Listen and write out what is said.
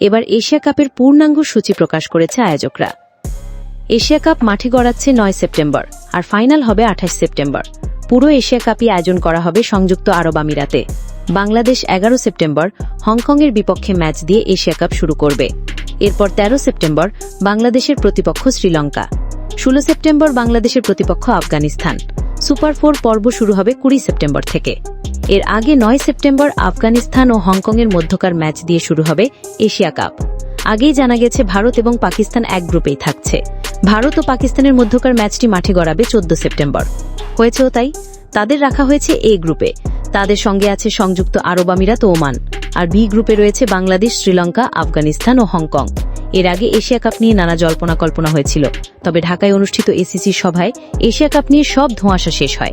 এবার এশিয়া কাপের পূর্ণাঙ্গ সূচি প্রকাশ করেছে আয়োজকরা। এশিয়া কাপ মাঠে গড়াচ্ছে নয় সেপ্টেম্বর, আর ফাইনাল হবে আঠাশ সেপ্টেম্বর। পুরো এশিয়া কাপই আয়োজন করা হবে সংযুক্ত আরব আমিরাতে। বাংলাদেশ এগারো সেপ্টেম্বর, হংকংয়ের বিপক্ষে ম্যাচ দিয়ে এশিয়া কাপ শুরু করবে। এরপর ১৩ সেপ্টেম্বর, বাংলাদেশের প্রতিপক্ষ শ্রীলঙ্কা। ষোলো সেপ্টেম্বর, বাংলাদেশের প্রতিপক্ষ আফগানিস্তান। সুপার ফোর পর্ব শুরু হবে কুড়ি সেপ্টেম্বর থেকে। এর আগে নয় সেপ্টেম্বর আফগানিস্তান ও হংকংয়ের মধ্যকার ম্যাচ দিয়ে শুরু হবে এশিয়া কাপ। আগেই জানা গেছে ভারত এবং পাকিস্তান এক গ্রুপেই থাকছে। ভারত ও পাকিস্তানের মধ্যকার ম্যাচটি মাঠে গড়াবে চোদ্দ সেপ্টেম্বর। হয়েছেও তাই? তাদের রাখা হয়েছে এ গ্রুপে। তাদের সঙ্গে আছে সংযুক্ত আরব আমিরাত ওমান। আর বি গ্রুপে রয়েছে বাংলাদেশ, শ্রীলঙ্কা, আফগানিস্তান ও হংকং। এর আগে এশিয়া কাপ নিয়ে নানা জল্পনা কল্পনা হয়েছিল। তবে ঢাকায় অনুষ্ঠিত এসিসি সভায় এশিয়া কাপ নিয়ে সব ধোঁয়াশা শেষ হয়।